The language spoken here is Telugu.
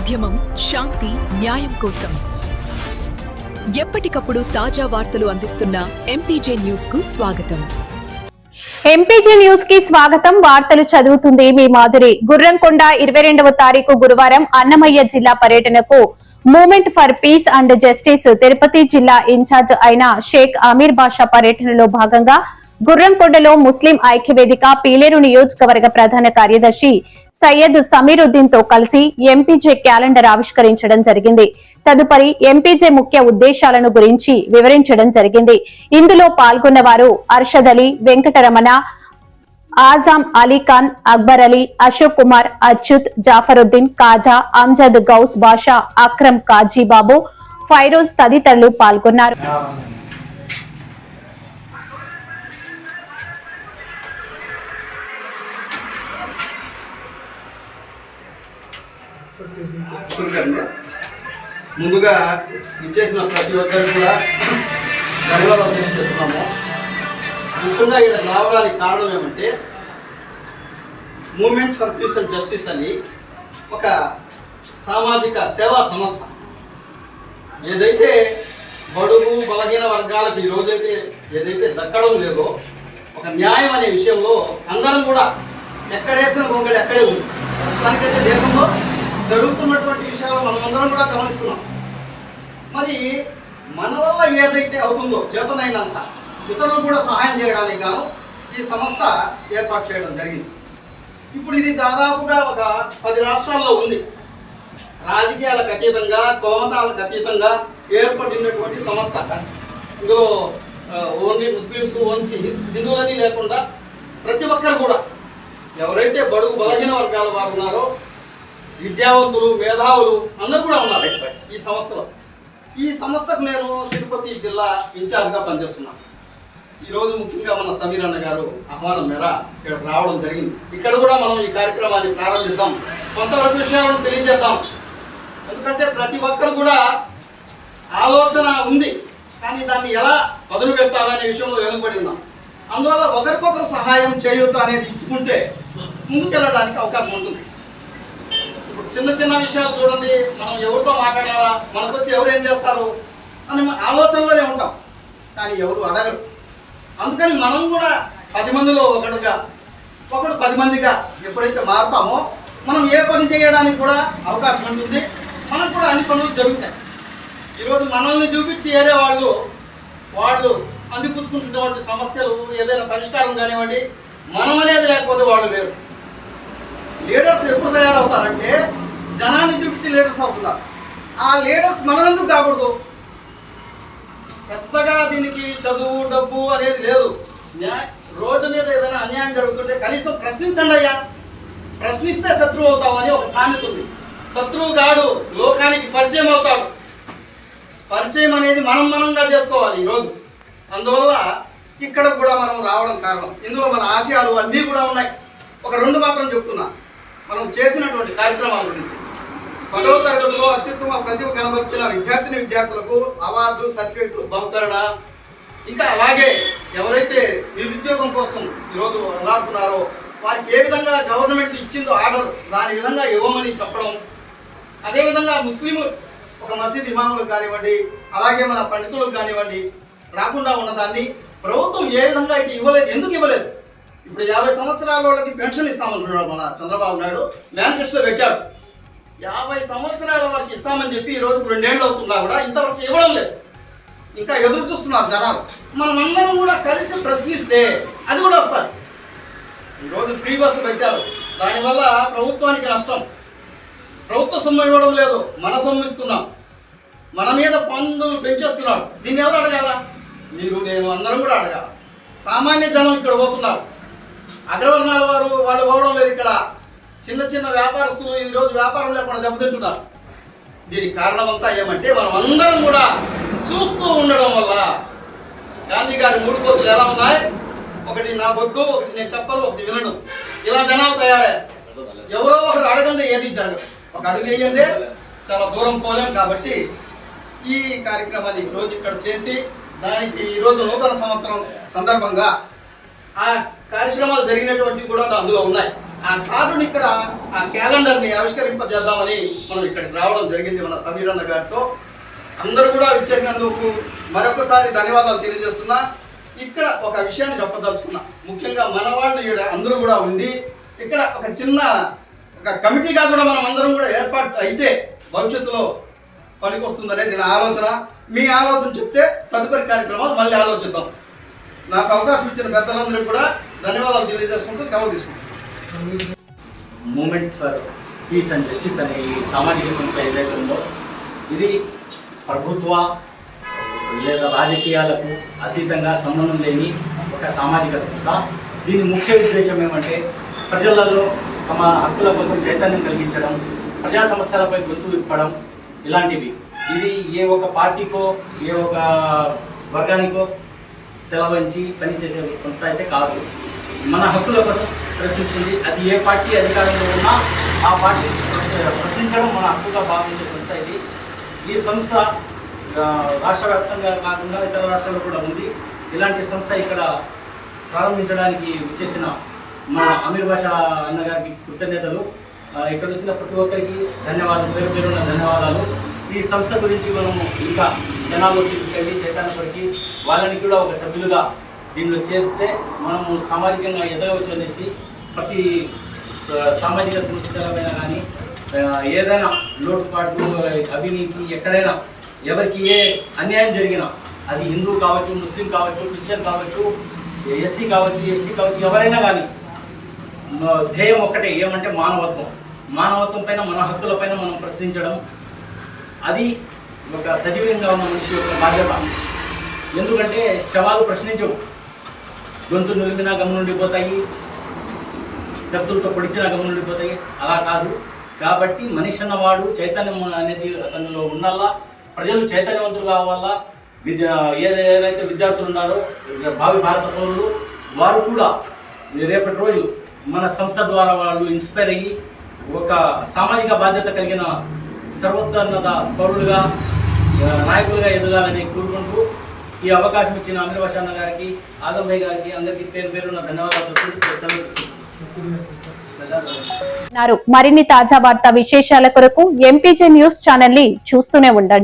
ఉద్యమం శాంతి న్యాయం కోసం. ఎప్పటికప్పుడు తాజా వార్తలు అందిస్తున్న ఎంపీజే న్యూస్కు స్వాగతం. ఎంపీజీ న్యూస్కి స్వాగతం. వార్తలు చదువుతుంది మీ మాధురి గుర్రంకొండ ఇరవై రెండవ తారీఖు గురువారం అన్నమయ్య జిల్లా పర్యటనకు movement for peace and justice Tirupati జిల్లా ఇన్ఛార్జ్ అయిన షేక్ అమీర్ బాషా పర్యటనలో భాగంగా గుర్రంకొండలో ముస్లిం ఐక్యవేదిక పీలేరు నియోజకవర్గ ప్రధాన కార్యదర్శి సయ్యద్ సమీరుద్దీన్తో కలిసి ఎంపీజే క్యాలెండర్ ఆవిష్కరించడం జరిగింది. తదుపరి ఎంపీజే ముఖ్య ఉద్దేశాలను గురించి వివరించడం జరిగింది. ఇందులో పాల్గొన్న వారు అర్షద్ అలీ వెంకటరమణ ఆజాం అలీ ఖాన్ అక్బర్ అలీ అశోక్ కుమార్ అచ్యుత్ జాఫరుద్దీన్ కాజా అంజద్ గౌస్ బాషా అక్రమ్ కాజీబాబు ఫైరోజ్ తదితరులు పాల్గొన్నారు. చూడండి. ముందుగా ఇచ్చేసిన ప్రతి ఒక్కరికి కూడా ధన్యవాదాలు తెలియజేస్తున్నాము. ముఖ్యంగా ఇక్కడ రావడానికి కారణం ఏమంటే movement for peace and justice అని ఒక సామాజిక సేవా సంస్థ. ఏదైతే బడుగు బలహీన వర్గాలకు ఈ రోజైతే ఏదైతే దక్కడం లేదో ఒక న్యాయం అనే విషయంలో అందరం కూడా ఎక్కడేసిన గొంగళి ఎక్కడే ఉంది. ప్రస్తుతానికైతే దేశంలో జరుగుతున్నటువంటి విషయాలు మనం అందరం కూడా గమనిస్తున్నాం. మరి మన వల్ల ఏదైతే అవుతుందో చేతనైనంత ఇతరులకు కూడా సహాయం చేయడానికి గాను ఈ సంస్థ ఏర్పాటు చేయడం జరిగింది. ఇప్పుడు ఇది దాదాపుగా ఒక పది రాష్ట్రాల్లో ఉంది. రాజకీయాలకు అతీతంగా కులమతాలకు అతీతంగా ఏర్పడినటువంటి సంస్థ. ఇందులో ఓన్లీ ముస్లిమ్స్ ఓన్సీ హిందువులని లేకుండా ప్రతి ఒక్కరు కూడా ఎవరైతే బడుగు బలహీన వర్గాల వారు ఉన్నారో విద్యావంతులు మేధావులు అందరూ కూడా ఉన్నారు. ఈ సంస్థలో. ఈ సంస్థకు నేను తిరుపతి జిల్లా ఇన్ఛార్జ్గా పనిచేస్తున్నాను. ఈరోజు ముఖ్యంగా మన సమీర్ అన్న గారు ఆహ్వానం మేర ఇక్కడ రావడం జరిగింది. ఇక్కడ కూడా మనం ఈ కార్యక్రమాన్ని ప్రారంభిద్దాం. కొంతవరకు విషయాలను తెలియజేద్దాం. ఎందుకంటే ప్రతి ఒక్కరు కూడా ఆలోచన ఉంది. కానీ దాన్ని ఎలా వదులు పెట్టాలనే విషయంలో వెనుకబడి ఉన్నాం. అందువల్ల ఒకరికొకరు సహాయం చేయొద్దు అనేది ఇచ్చుకుంటే ముందుకెళ్ళడానికి అవకాశం ఉంటుంది. ఇప్పుడు చిన్న చిన్న విషయాలు చూడండి మనం ఎవరితో మాట్లాడాలా? మనకు వచ్చి ఎవరు ఏం చేస్తారు? అని ఆలోచనలోనే ఉంటాం. కానీ ఎవరు అడగరు. అందుకని మనం కూడా పది మందిలో ఒకడుగా ఒకడు పది మందిగా ఎప్పుడైతే మారుతామో మనం ఏ పని చేయడానికి కూడా అవకాశం ఉంటుంది. మనకు కూడా అన్ని పనులు జరుగుతాయి. ఈరోజు మనల్ని చూపించి వేరే వాళ్ళు వాళ్ళు అందిపుచ్చుకుంటున్నటువంటి సమస్యలు ఏదైనా పరిష్కారం కానివ్వండి మనం అనేది లేకపోతే వాళ్ళు లేరు. లీడర్స్ ఎప్పుడు తయారవుతారంటే జనాన్ని చూపించి లీడర్స్ అవుతున్నారు. ఆ లీడర్స్ మనం ఎందుకు కాకూడదు? పెద్దగా దీనికి చదువు డబ్బు అనేది లేదు. రోడ్డు మీద ఏదైనా అన్యాయం జరుగుతుంటే కనీసం ప్రశ్నించండి అయ్యా. ప్రశ్నిస్తే శత్రువు అవుతావు అని ఒక సామెత ఉంది. శత్రువు గాడు లోకానికి పరిచయం అవుతాడు. పరిచయం అనేది మనం మనంగా చేసుకోవాలి ఈరోజు. అందువల్ల ఇక్కడ కూడా మనం రావడం కారణం. ఇందులో మన ఆశయాలు అన్నీ కూడా ఉన్నాయి. ఒక రెండు మాత్రం చెప్తున్నా. మనం చేసినటువంటి కార్యక్రమాల గురించి. పదవ తరగతిలో అత్యుత్తమ ప్రతిభ కనబరిచిన విద్యార్థిని విద్యార్థులకు అవార్డు సర్టిఫికెట్లు బహుకరణ ఇంకా అలాగే ఎవరైతే నిరుద్యోగం కోసం ఈరోజు అలాడుతున్నారో వారికి ఏ విధంగా గవర్నమెంట్ ఇచ్చిందో ఆర్డర్ దాని విధంగా ఇవ్వమని చెప్పడం అదేవిధంగా ముస్లింలు ఒక మసీద్ ఇమాములకు కానివ్వండి అలాగే మన పండితులకు కానివ్వండి రాకుండా ఉన్నదాన్ని ప్రభుత్వం ఏ విధంగా అయితే ఇవ్వలేదు ఎందుకు ఇవ్వలేదు? ఇప్పుడు యాభై సంవత్సరాల వాళ్ళకి పెన్షన్ ఇస్తామంటున్నాడు మన చంద్రబాబు నాయుడు. మేనిఫెస్టో పెట్టాడు యాభై సంవత్సరాల వరకు ఇస్తామని చెప్పి ఈ రోజు రెండేళ్ళు అవుతున్నా కూడా ఇంతవరకు ఇవ్వడం లేదు. ఇంకా ఎదురు చూస్తున్నారు జనాలు. మనమందరం కూడా కలిసి ప్రశ్నిస్తే అది కూడా వస్తారు ఈరోజు ఫ్రీ బస్సు పెట్టారు. దానివల్ల ప్రభుత్వానికి నష్టం. ప్రభుత్వ సొమ్ము ఇవ్వడం లేదు. మన సొమ్ము ఇస్తున్నాం. మన మీద పన్నులు పెంచేస్తున్నాడు దీన్ని ఎవరు అడగాల? మీరు నేను అందరం కూడా అడగాల. సామాన్య జనం ఇక్కడ పోతున్నారు. అగ్రవర్ణాల వారు వాళ్ళు పోవడం లేదు ఇక్కడ. చిన్న చిన్న వ్యాపారస్తులు ఈరోజు వ్యాపారం లేకుండా దెబ్బతింటున్నారు. దీనికి కారణం అంతా ఏమంటే మనం అందరం కూడా చూస్తూ ఉండడం వల్ల. గాంధీ గారి మూడు కోతులు ఎలా ఉన్నాయి? ఒకటి నా బొద్దు ఒకటి నేను చెప్పను ఒకటి వినను. ఇలా జనాలు తయారయ్యారు ఎవరో ఒకరు అడగందే ఏది జరగదు. ఒక అడుగు వేయందే చాలా దూరం పోలేం కాబట్టి ఈ కార్యక్రమాన్ని ఈరోజు ఇక్కడ చేసి దానికి ఈరోజు నూతన సంవత్సరం సందర్భంగా ఆ కార్యక్రమాలు జరిగినటువంటి కూడా అందులో ఉన్నాయి. ఆ కార్డుని ఇక్కడ ఆ క్యాలెండర్ని ఆవిష్కరింపజేద్దామని మనం ఇక్కడికి రావడం జరిగింది మన సమీరన్న గారితో. అందరూ కూడా విచ్చేసినందుకు మరొకసారి ధన్యవాదాలు తెలియజేస్తున్నా. ఇక్కడ ఒక విషయాన్ని చెప్పదలుచుకున్నా. ముఖ్యంగా మన వాళ్ళు అందరూ కూడా ఉండి ఇక్కడ ఒక చిన్న ఒక కమిటీగా కూడా మనం అందరం కూడా ఏర్పాటు అయితే భవిష్యత్తులో పనికొస్తుందనేది నా ఆలోచన. మీ ఆలోచన చెప్తే తదుపరి కార్యక్రమాలు మళ్ళీ ఆలోచిద్దాం. నాకు అవకాశం ఇచ్చిన పెద్దలందరికీ కూడా ధన్యవాదాలు తెలియజేసుకుంటూ సెలవు తీసుకుంటాను movement for peace and justice అనే ఈ సామాజిక సంస్థ ఏదైతే ఉందో ఇది ప్రభుత్వ లేదా రాజకీయాలకు అతీతంగా సంబంధం లేని ఒక సామాజిక సంస్థ. దీని ముఖ్య ఉద్దేశం ఏమంటే ప్రజలలో తమ హక్కుల కోసం చైతన్యం కలిగించడం ప్రజా సమస్యలపై గొంతు విప్పడం ఇలాంటివి. ఇది ఏ ఒక పార్టీకో ఏ ఒక వర్గానికో తెలవంచి పనిచేసే సంస్థ అయితే కాదు. మన హక్కుల కోసం ప్రశ్నిస్తుంది. అది ఏ పార్టీ అధికారంలో ఉన్నా ఆ పార్టీ ప్రశ్నించడం మన హక్కుగా భావించే సంస్థ ఇది. ఈ సంస్థ రాష్ట్ర వ్యాప్తంగా కాకుండా ఇతర రాష్ట్రాల్లో కూడా ఉంది. ఇలాంటి సంస్థ ఇక్కడ ప్రారంభించడానికి వచ్చేసిన మన అమీర్ భాషా అన్నగారికి కృతజ్ఞతలు. ఇక్కడ వచ్చిన ప్రతి ఒక్కరికి ధన్యవాదాలు పేరు పేరున్న ధన్యవాదాలు. ఈ సంస్థ గురించి మనము ఇంకా జనాల్లో తీసుకెళ్ళి చైతన్యపరిచి వాళ్ళని కూడా ఒక సభ్యులుగా దీనిలో చేరిస్తే మనము సామాజికంగా ఎదగవచ్చు అనేసి ప్రతి సామాజిక సమస్యలపైన కానీ ఏదైనా లోటుపాట్లు అవినీతి ఎక్కడైనా ఎవరికి ఏ అన్యాయం జరిగినా అది హిందూ కావచ్చు ముస్లిం కావచ్చు క్రిస్టియన్ కావచ్చు ఎస్సీ కావచ్చు ఎస్టీ కావచ్చు ఎవరైనా కానీ ధ్యేయం ఒక్కటే ఏమంటే మానవత్వం. మానవత్వం పైన మన హక్కుల పైన మనం ప్రశ్నించడం అది ఒక సజీవంగా ఉన్న మనిషి యొక్క బాధ్యత. ఎందుకంటే శవాలు ప్రశ్నించవు. గొంతు నులిమినా గమనుండిపోతాయి కత్తులతో పొడిచిన గమనుండిపోతాయి అలా కాదు. కాబట్టి మనిషి అన్నవాడు చైతన్యం అనేది అతనిలో ఉండాలా? ప్రజలు చైతన్యవంతులు కావాలా? విద్య ఏదైతే విద్యార్థులు ఉన్నారో భావి భారత పౌరులు వారు కూడా రేపటి రోజు మన సంస్థ ద్వారా వాళ్ళు ఇన్స్పైర్ అయ్యి ఒక సామాజిక బాధ్యత కలిగిన సర్వోత్తన్నత పౌరులుగా నాయకులుగా ఎదగాలని కోరుకుంటూ ఈ అవకాశం ఇచ్చిన అమీర్ భాషాన్న గారికి ఆదం భాయ్ గారికి అందరికీ పేరు పేరున్న ధన్యవాదాలు మరిన్ని తాజా వార్త విశేషాల కొరకు ఎంపీజే న్యూస్ ఛానల్ని చూస్తూనే ఉండండి.